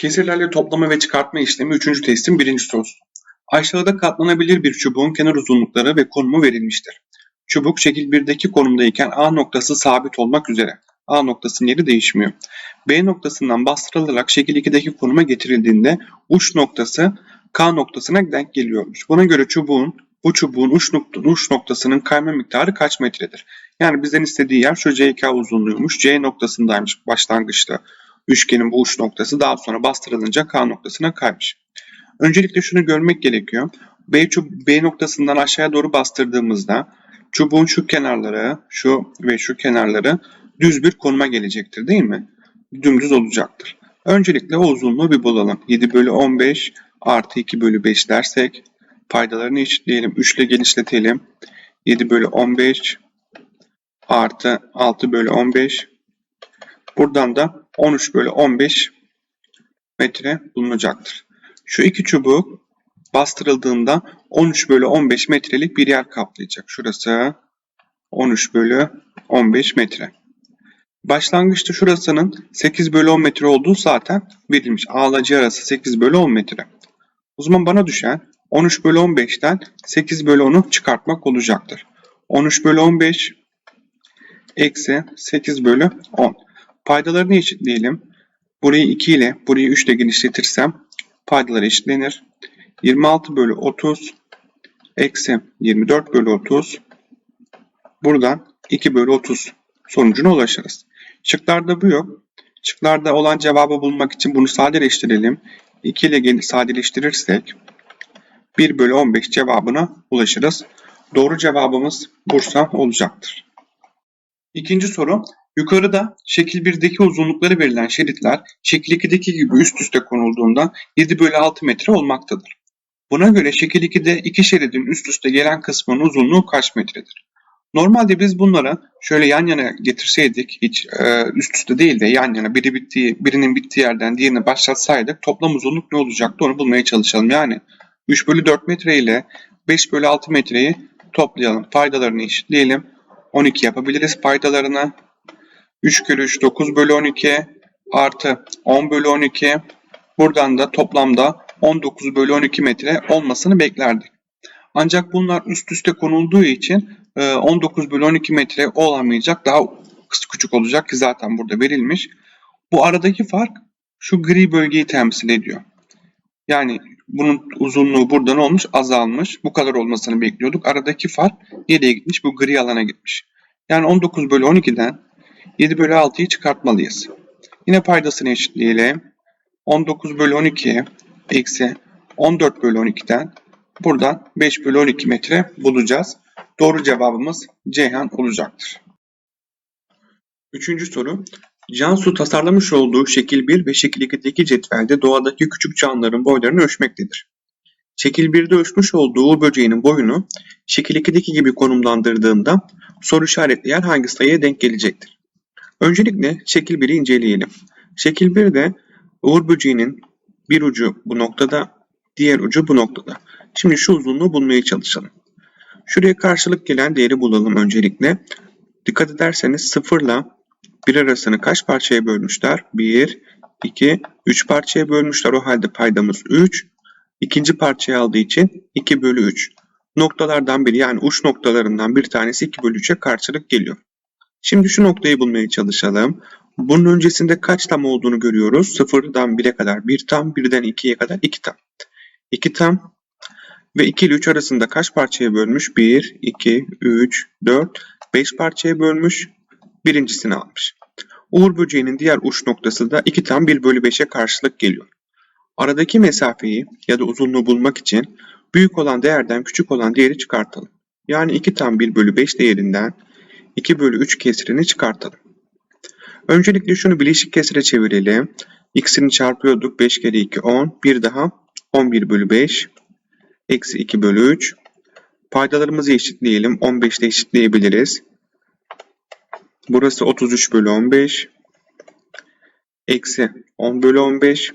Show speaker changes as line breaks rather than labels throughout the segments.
Kesirlerle toplama ve çıkartma işlemi 3. testin 1. sorusu. Aşağıda katlanabilir bir çubuğun kenar uzunlukları ve konumu verilmiştir. Çubuk şekil 1'deki konumdayken A noktası sabit olmak üzere. A noktasının yeri değişmiyor. B noktasından bastırılarak şekil 2'deki konuma getirildiğinde uç noktası K noktasına denk geliyormuş. Buna göre çubuğun bu çubuğun uç, nokta, uç noktasının kayma miktarı kaç metredir? Yani bizden istediği yer şu CK uzunluğuymuş. C noktasındaymış başlangıçta. Üçgenin bu uç noktası daha sonra bastırılınca K noktasına kaymış. Öncelikle şunu görmek gerekiyor. B, B noktasından aşağıya doğru bastırdığımızda çubuğun şu kenarları, şu ve şu kenarları düz bir konuma gelecektir değil mi? Dümdüz olacaktır. Öncelikle o uzunluğu bir bulalım. 7 bölü 15 artı 2 bölü 5 dersek paydalarını eşitleyelim. 3 ile genişletelim. 7 bölü 15 artı 6 bölü 15 buradan da 13 bölü 15 metre bulunacaktır. Şu iki çubuk bastırıldığında 13 bölü 15 metrelik bir yer kaplayacak. Şurası 13 bölü 15 metre. Başlangıçta şurasının 8 bölü 10 metre olduğu zaten verilmiş. Ağlacı arası 8 bölü 10 metre. O zaman bana düşen 13 bölü 15'ten 8 bölü 10'u çıkartmak olacaktır. 13 bölü 15 eksi 8 bölü 10. Paydalarını eşitleyelim. Burayı 2 ile burayı 3 ile genişletirsem paydalar eşitlenir. 26 bölü 30 eksi 24 bölü 30 buradan 2 bölü 30 sonucuna ulaşırız. Şıklarda bu yok. Şıklarda olan cevabı bulmak için bunu sadeleştirelim. 2 ile sadeleştirirsek 1 bölü 15 cevabına ulaşırız. Doğru cevabımız Bursa olacaktır. İkinci soru. Yukarıda şekil 1'deki uzunlukları verilen şeritler şekil 2'deki gibi üst üste konulduğunda 7 bölü 6 metre olmaktadır. Buna göre şekil 2'de iki şeridin üst üste gelen kısmının uzunluğu kaç metredir? Normalde biz bunları şöyle yan yana getirseydik hiç e, üst üste değil de yan yana biri bittiği, birinin bittiği yerden diğerini başlatsaydık toplam uzunluk ne olacaktı onu bulmaya çalışalım. Yani 3 bölü 4 metre ile 5 bölü 6 metreyi toplayalım. Paydalarını eşitleyelim. 12 yapabiliriz paydalarını. 3 kere 3 9 bölü 12 artı 10 bölü 12 buradan da toplamda 19 bölü 12 metre olmasını beklerdik. Ancak bunlar üst üste konulduğu için e, 19 bölü 12 metre olamayacak daha küçük olacak ki zaten burada verilmiş. Bu aradaki fark şu gri bölgeyi temsil ediyor. Yani bunun uzunluğu buradan olmuş azalmış. Bu kadar olmasını bekliyorduk. Aradaki fark nereye gitmiş? Bu gri alana gitmiş. Yani 19 bölü 12'den 7 bölü 6'yı çıkartmalıyız. Yine paydasını eşitleyelim. 19 bölü 12 eksi 14 bölü 12'den buradan 5 bölü 12 metre bulacağız. Doğru cevabımız Ceyhan olacaktır. Üçüncü soru. Cansu tasarlamış olduğu şekil 1 ve şekil 2'deki cetvelde doğadaki küçük canlıların boylarını ölçmektedir. Şekil 1'de ölçmüş olduğu uğur böceğinin boyunu şekil 2'deki gibi konumlandırdığında soru işaretli yer hangi sayıya denk gelecektir? Öncelikle şekil 1'i inceleyelim. Şekil 1'de uğur böceğinin bir ucu bu noktada, diğer ucu bu noktada. Şimdi şu uzunluğu bulmaya çalışalım. Şuraya karşılık gelen değeri bulalım öncelikle. Dikkat ederseniz 0 ile 1 arasını kaç parçaya bölmüşler? 1, 2, 3 parçaya bölmüşler. O halde paydamız 3. İkinci parçayı aldığı için 2 bölü 3. Noktalardan biri yani uç noktalarından bir tanesi 2 bölü 3'e karşılık geliyor. Şimdi şu noktayı bulmaya çalışalım. Bunun öncesinde kaç tam olduğunu görüyoruz. 0'dan 1'e kadar 1 tam, 1'den 2'ye kadar 2 tam. 2 tam ve 2 ile 3 arasında kaç parçaya bölmüş? 1, 2, 3, 4, 5 parçaya bölmüş. Birincisini almış. Uğur böceğinin diğer uç noktası da 2 tam 1 bölü 5'e karşılık geliyor. Aradaki mesafeyi ya da uzunluğu bulmak için büyük olan değerden küçük olan değeri çıkartalım. Yani 2 tam 1 bölü 5 değerinden 2 bölü 3 kesirini çıkartalım. Öncelikle şunu bileşik kesire çevirelim. X'ini çarpıyorduk. 5 kere 2 10. Bir daha 11 bölü 5. Eksi 2 bölü 3. Paydalarımızı eşitleyelim. 15 ile eşitleyebiliriz. Burası 33 bölü 15. Eksi 10 bölü 15.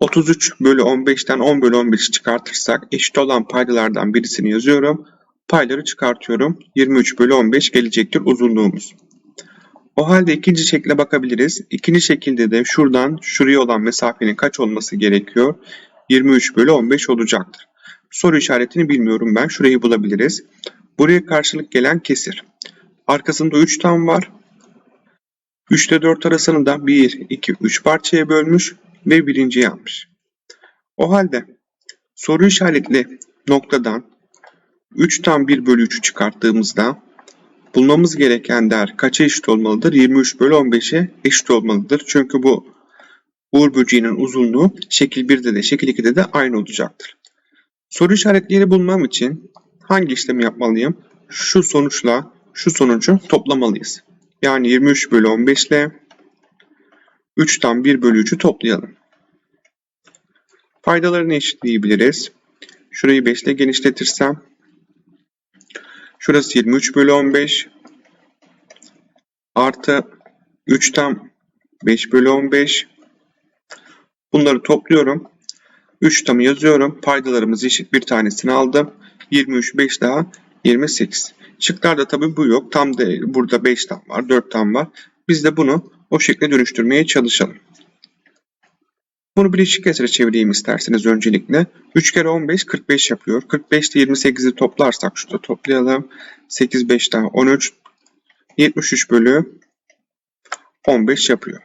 33 bölü 15'ten 10 bölü 15 çıkartırsak eşit olan paydalardan birisini yazıyorum. Payları çıkartıyorum. 23 bölü 15 gelecektir uzunluğumuz. O halde ikinci şekle bakabiliriz. İkinci şekilde de şuradan şuraya olan mesafenin kaç olması gerekiyor? 23 bölü 15 olacaktır. Soru işaretini bilmiyorum ben. Şurayı bulabiliriz. Buraya karşılık gelen kesir. Arkasında 3 tam var. 3 ile 4 arasını da 1, 2, 3 parçaya bölmüş ve birinciyi almış. O halde soru işaretli noktadan 3 tam 1 bölü 3'ü çıkarttığımızda bulmamız gereken değer kaça eşit olmalıdır? 23 bölü 15'e eşit olmalıdır. Çünkü bu Uğur böceğinin uzunluğu şekil 1'de de şekil 2'de de aynı olacaktır. Soru işaretleri bulmam için hangi işlemi yapmalıyım? Şu sonuçla şu sonucu toplamalıyız. Yani 23 bölü 15 ile 3'ten 1 bölü 3'ü toplayalım. Faydalarını eşitleyebiliriz. Şurayı 5 ile genişletirsem şurası 23 bölü 15 artı 3'ten 5 bölü 15 bunları topluyorum. 3 tamı yazıyorum. Paydalarımız eşit bir tanesini aldım. 23 5 daha 28. Şıklarda tabii bu yok. Tam değil. Burada 5 tam var, 4 tam var. Biz de bunu o şekle dönüştürmeye çalışalım. Bunu bileşik kesre çevireyim isterseniz öncelikle. 3 kere 15 45 yapıyor. 45 ile 28'i toplarsak şurada toplayalım. 8 5 daha 13 73 bölü 15 yapıyor.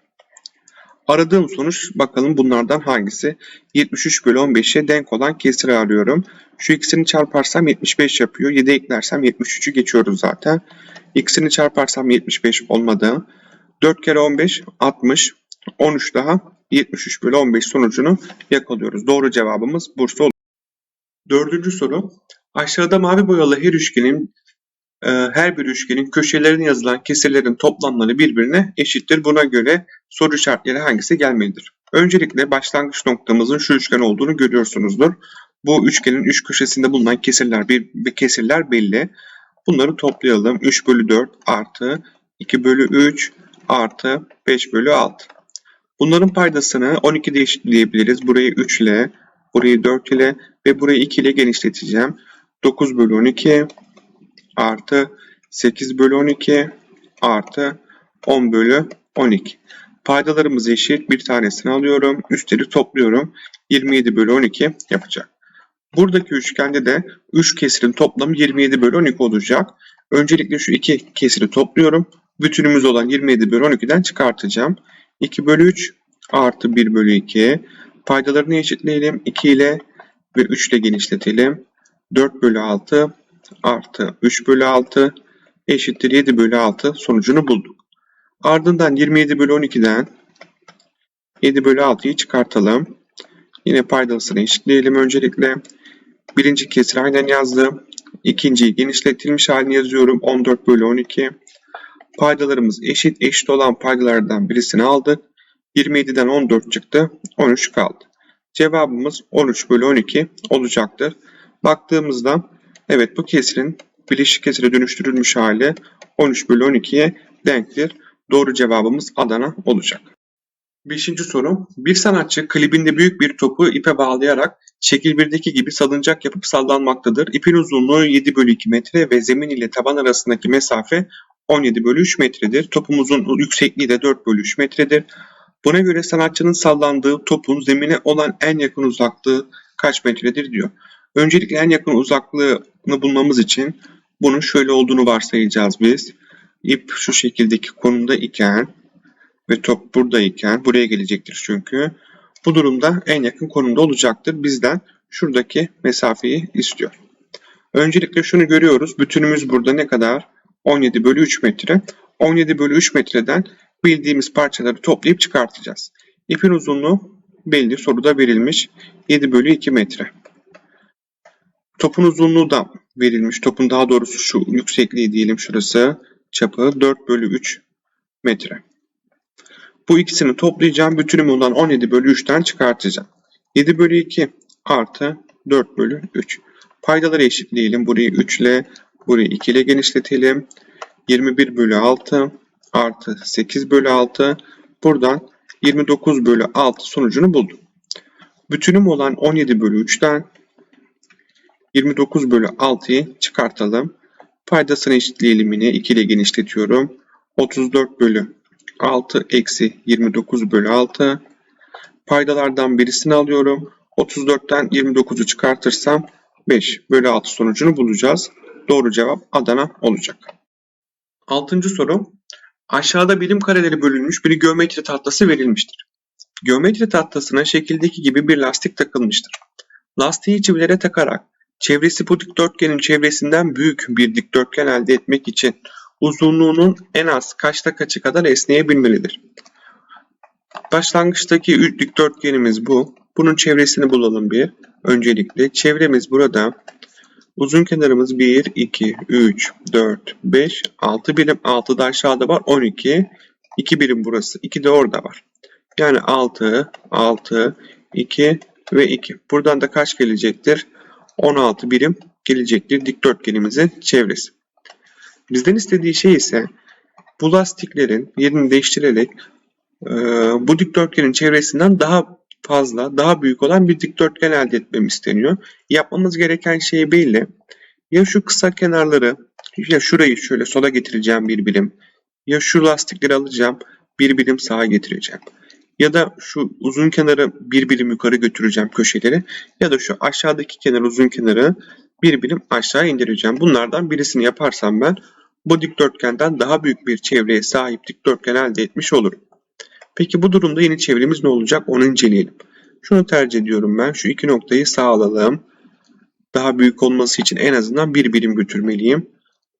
Aradığım sonuç bakalım bunlardan hangisi? 73 bölü 15'e denk olan kesiri arıyorum. Şu ikisini çarparsam 75 yapıyor. 7 eklersem 73'ü geçiyoruz zaten. İkisini çarparsam 75 olmadı. 4 kere 15 60. 13 daha 73 bölü 15 sonucunu yakalıyoruz. Doğru cevabımız Bursa olur. Dördüncü soru. Aşağıda mavi boyalı her üçgenin e, her bir üçgenin köşelerine yazılan kesirlerin toplamları birbirine eşittir. Buna göre soru işaretleri hangisi gelmelidir? Öncelikle başlangıç noktamızın şu üçgen olduğunu görüyorsunuzdur. Bu üçgenin üç köşesinde bulunan kesirler bir kesirler belli. Bunları toplayalım. 3 bölü 4 artı 2 bölü 3 artı 5 bölü 6. Bunların paydasını 12'de eşitleyebiliriz. Burayı 3 ile, burayı 4 ile ve burayı 2 ile genişleteceğim. 9 bölü 12 artı 8 bölü 12 artı 10 bölü 12. Paydalarımız eşit. Bir tanesini alıyorum. Üstleri topluyorum. 27 bölü 12 yapacak. Buradaki üçgende de 3 kesirin toplamı 27 bölü 12 olacak. Öncelikle şu iki kesiri topluyorum. Bütünümüz olan 27 bölü 12'den çıkartacağım. 2 bölü 3 artı 1 bölü 2. Paydalarını eşitleyelim. 2 ile ve 3 ile genişletelim. 4 bölü 6 artı 3 bölü 6 eşittir 7 bölü 6 sonucunu bulduk. Ardından 27 bölü 12'den 7 bölü 6'yı çıkartalım. Yine paydasını eşitleyelim öncelikle. Birinci kesir aynen yazdım. İkinciyi genişletilmiş halini yazıyorum. 14 bölü 12. Paydalarımız eşit. Eşit olan paydalardan birisini aldık. 27'den 14 çıktı. 13 kaldı. Cevabımız 13 bölü 12 olacaktır. Baktığımızda evet bu kesirin bileşik kesire dönüştürülmüş hali 13 bölü 12'ye denktir. Doğru cevabımız Adana olacak. Beşinci soru. Bir sanatçı klibinde büyük bir topu ipe bağlayarak şekil 1'deki gibi salıncak yapıp sallanmaktadır. İpin uzunluğu 7 bölü 2 metre ve zemin ile taban arasındaki mesafe 17 bölü 3 metredir. Topumuzun yüksekliği de 4 bölü 3 metredir. Buna göre sanatçının sallandığı topun zemine olan en yakın uzaklığı kaç metredir diyor. Öncelikle en yakın uzaklığını bulmamız için bunun şöyle olduğunu varsayacağız biz. İp şu şekildeki konumda iken ve top buradayken buraya gelecektir çünkü. Bu durumda en yakın konumda olacaktır. Bizden şuradaki mesafeyi istiyor. Öncelikle şunu görüyoruz. Bütünümüz burada ne kadar? 17 bölü 3 metre. 17 bölü 3 metreden bildiğimiz parçaları toplayıp çıkartacağız. İpin uzunluğu belli soruda verilmiş 7 bölü 2 metre. Topun uzunluğu da verilmiş. Topun daha doğrusu şu yüksekliği diyelim şurası. Çapı 4 bölü 3 metre. Bu ikisini toplayacağım. Bütünüm olan 17 bölü 3'ten çıkartacağım. 7 bölü 2 artı 4 bölü 3. Paydaları eşitleyelim. Burayı 3 ile burayı 2 ile genişletelim. 21 bölü 6 artı 8 bölü 6. Buradan 29 bölü 6 sonucunu buldum. Bütünüm olan 17 bölü 3'ten 29 bölü 6'yı çıkartalım. Paydasını eşitleyelim yine. 2 ile genişletiyorum. 34 bölü 6 eksi 29 bölü 6. Paydalardan birisini alıyorum. 34'ten 29'u çıkartırsam 5 bölü 6 sonucunu bulacağız. Doğru cevap Adana olacak. Altıncı soru. Aşağıda birim kareleri bölünmüş bir geometri tahtası verilmiştir. Geometri tahtasına şekildeki gibi bir lastik takılmıştır. Lastiği çivilere takarak çevresi bu dikdörtgenin çevresinden büyük bir dikdörtgen elde etmek için uzunluğunun en az kaçta kaçı kadar esneyebilmelidir. Başlangıçtaki üç dikdörtgenimiz bu. Bunun çevresini bulalım bir. Öncelikle çevremiz burada. Uzun kenarımız 1, 2, 3, 4, 5, 6 birim. 6 da aşağıda var. 12. 2 birim burası. 2 de orada var. Yani 6, 6, 2 ve 2. Buradan da kaç gelecektir? 16 birim gelecektir dikdörtgenimizin çevresi. Bizden istediği şey ise bu lastiklerin yerini değiştirerek e, bu dikdörtgenin çevresinden daha fazla, daha büyük olan bir dikdörtgen elde etmem isteniyor. Yapmamız gereken şey belli. Ya şu kısa kenarları, ya şurayı şöyle sola getireceğim bir birim. Ya şu lastikleri alacağım, bir birim sağa getireceğim. Ya da şu uzun kenarı bir birim yukarı götüreceğim köşeleri. Ya da şu aşağıdaki kenar uzun kenarı bir birim aşağı indireceğim. Bunlardan birisini yaparsam ben bu dikdörtgenden daha büyük bir çevreye sahip dikdörtgen elde etmiş olurum. Peki bu durumda yeni çevremiz ne olacak onu inceleyelim. Şunu tercih ediyorum ben. Şu iki noktayı sağ alalım. Daha büyük olması için en azından bir birim götürmeliyim.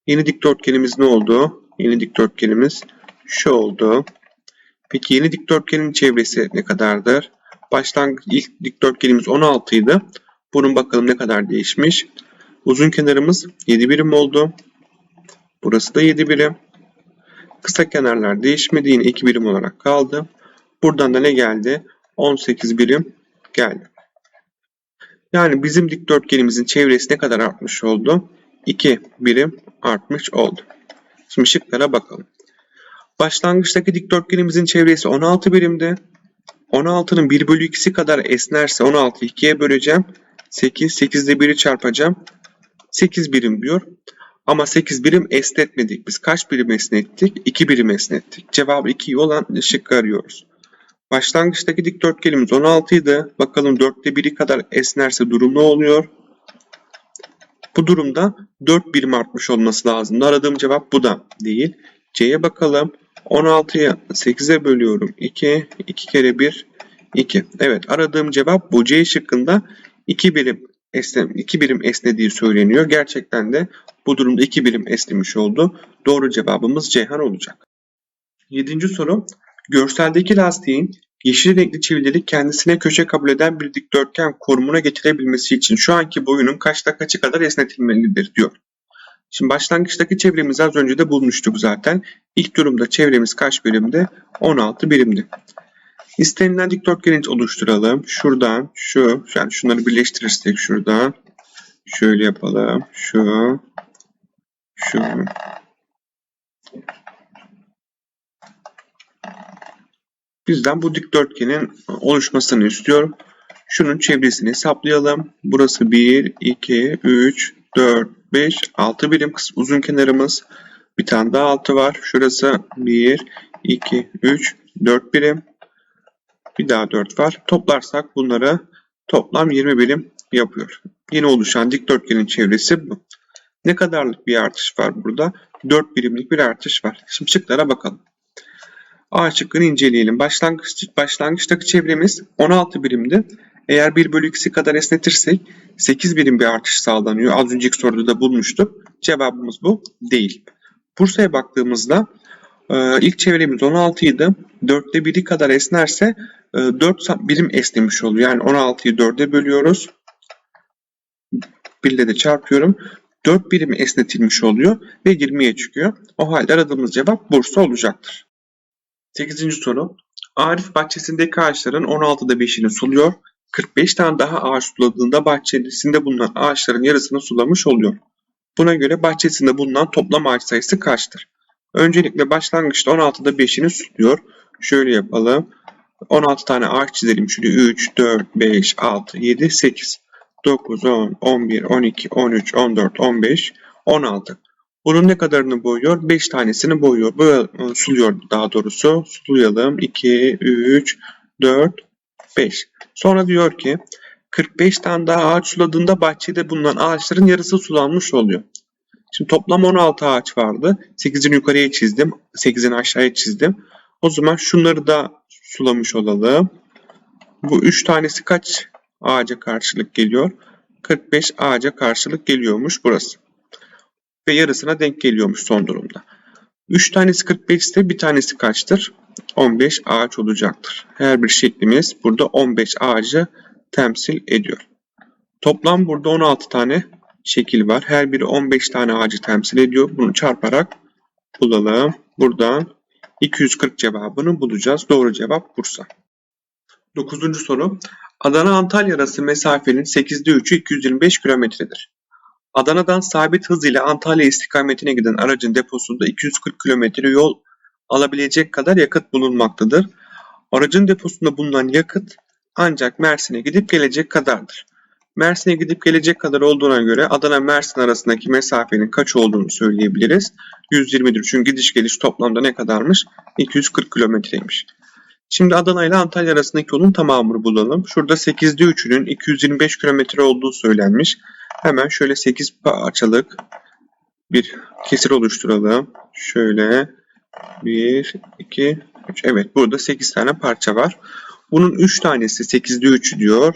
Yeni dikdörtgenimiz ne oldu? Yeni dikdörtgenimiz şu oldu. Peki yeni dikdörtgenin çevresi ne kadardır? Başlangıç ilk dikdörtgenimiz 16 idi. Bunun bakalım ne kadar değişmiş. Uzun kenarımız 7 birim oldu. Burası da 7 birim. Kısa kenarlar değişmedi. Yine 2 birim olarak kaldı. Buradan da ne geldi? 18 birim geldi. Yani bizim dikdörtgenimizin çevresi ne kadar artmış oldu? 2 birim artmış oldu. Şimdi şıklara bakalım. Başlangıçtaki dikdörtgenimizin çevresi 16 birimdi. 16'nın 1 bölü 2'si kadar esnerse 16'yı 2'ye böleceğim. 8, 8 ile 1'i çarpacağım. 8 birim diyor. Ama 8 birim esnetmedik. Biz kaç birim esnettik? 2 birim esnettik. Cevabı 2 olan şıkkı arıyoruz. Başlangıçtaki dikdörtgenimiz 16 idi. Bakalım 4'te 1'i kadar esnerse durum ne oluyor? Bu durumda 4 birim artmış olması lazım. Aradığım cevap bu da değil. C'ye bakalım. 16'yı 8'e bölüyorum. 2, 2 kere 1, 2. Evet aradığım cevap bu. C şıkkında 2 birim esnem, 2 birim esnediği söyleniyor. Gerçekten de bu durumda 2 birim esnemiş oldu. Doğru cevabımız Ceyhan olacak. 7. soru. Görseldeki lastiğin yeşil renkli çivileri kendisine köşe kabul eden bir dikdörtgen konumuna getirebilmesi için şu anki boyunun kaçta kaçı kadar esnetilmelidir diyor. Şimdi başlangıçtaki çevremizi az önce de bulmuştuk zaten. İlk durumda çevremiz kaç birimdi? 16 birimdi. İstenilen dikdörtgeni oluşturalım. Şuradan şu, yani şunları birleştirirsek şuradan şöyle yapalım. Şu, şu. Bizden bu dikdörtgenin oluşmasını istiyorum. Şunun çevresini hesaplayalım. Burası 1, 2, 3, 4, 5, 6 birim uzun kenarımız. Bir tane daha 6 var. Şurası 1, 2, 3, 4 birim. Bir daha 4 var. Toplarsak bunları toplam 20 birim yapıyor. Yeni oluşan dikdörtgenin çevresi bu. Ne kadarlık bir artış var burada? 4 birimlik bir artış var. Şimdi şıklara bakalım. A şıkkını inceleyelim. Başlangıç, başlangıçtaki çevremiz 16 birimdi. Eğer 1 bölü 2'si kadar esnetirsek 8 birim bir artış sağlanıyor. Az önceki soruda da bulmuştuk. Cevabımız bu değil. Bursa'ya baktığımızda e, ilk çevremiz 16 idi. 4'te 1'i kadar esnerse 4 e, birim esnemiş oluyor. Yani 16'yı 4'e bölüyoruz. 1 ile de çarpıyorum. 4 birim esnetilmiş oluyor ve 20'ye çıkıyor. O halde aradığımız cevap Bursa olacaktır. 8. soru. Arif bahçesindeki ağaçların 16'da 5'ini suluyor. 45 tane daha ağaç suladığında bahçesinde bulunan ağaçların yarısını sulamış oluyor. Buna göre bahçesinde bulunan toplam ağaç sayısı kaçtır? Öncelikle başlangıçta 16'da 5'ini suluyor. Şöyle yapalım. 16 tane ağaç çizelim. Şöyle 3, 4, 5, 6, 7, 8, 9, 10, 11, 12, 13, 14, 15, 16. Bunun ne kadarını boyuyor? 5 tanesini boyuyor. Boya, suluyor daha doğrusu. Sulayalım. 2, 3, 4, 5. Sonra diyor ki 45 tane daha ağaç suladığında bahçede bulunan ağaçların yarısı sulanmış oluyor. Şimdi toplam 16 ağaç vardı. 8'ini yukarıya çizdim. 8'ini aşağıya çizdim. O zaman şunları da sulamış olalım. Bu 3 tanesi kaç ağaca karşılık geliyor? 45 ağaca karşılık geliyormuş burası. Ve yarısına denk geliyormuş son durumda. 3 tanesi 45 ise bir tanesi kaçtır? 15 ağaç olacaktır. Her bir şeklimiz burada 15 ağacı temsil ediyor. Toplam burada 16 tane şekil var. Her biri 15 tane ağacı temsil ediyor. Bunu çarparak bulalım. Buradan 240 cevabını bulacağız. Doğru cevap Bursa. 9. soru. Adana-Antalya arası mesafenin 8'de 3'ü 225 kilometredir. Adana'dan sabit hız ile Antalya istikametine giden aracın deposunda 240 kilometre yol alabilecek kadar yakıt bulunmaktadır. Aracın deposunda bulunan yakıt ancak Mersin'e gidip gelecek kadardır. Mersin'e gidip gelecek kadar olduğuna göre Adana-Mersin arasındaki mesafenin kaç olduğunu söyleyebiliriz. 120'dir çünkü gidiş geliş toplamda ne kadarmış? 240 kilometreymiş. Şimdi Adana ile Antalya arasındaki yolun tamamını bulalım. Şurada 8'de 3'ünün 225 kilometre olduğu söylenmiş. Hemen şöyle 8 parçalık bir kesir oluşturalım. Şöyle 1, 2, 3. Evet burada 8 tane parça var. Bunun 3 tanesi 8'de 3 diyor.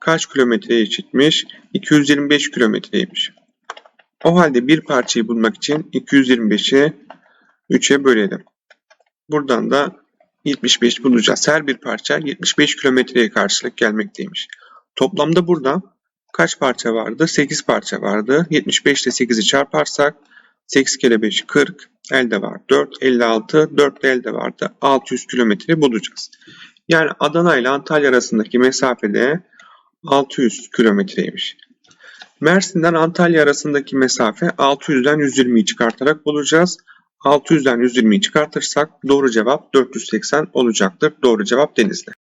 Kaç kilometreye eşitmiş? 225 kilometreymiş. O halde bir parçayı bulmak için 225'i 3'e bölelim. Buradan da 75 bulacağız. Her bir parça 75 kilometreye karşılık gelmekteymiş. Toplamda burada kaç parça vardı? 8 parça vardı. 75 ile 8'i çarparsak 8 kere 5 40. Elde var 4. 56. 4 de elde vardı. 600 kilometre bulacağız. Yani Adana ile Antalya arasındaki mesafede 600 kilometreymiş. Mersin'den Antalya arasındaki mesafe 600'den 120'yi çıkartarak bulacağız. 600'den 120'yi çıkartırsak doğru cevap 480 olacaktır. Doğru cevap Denizli.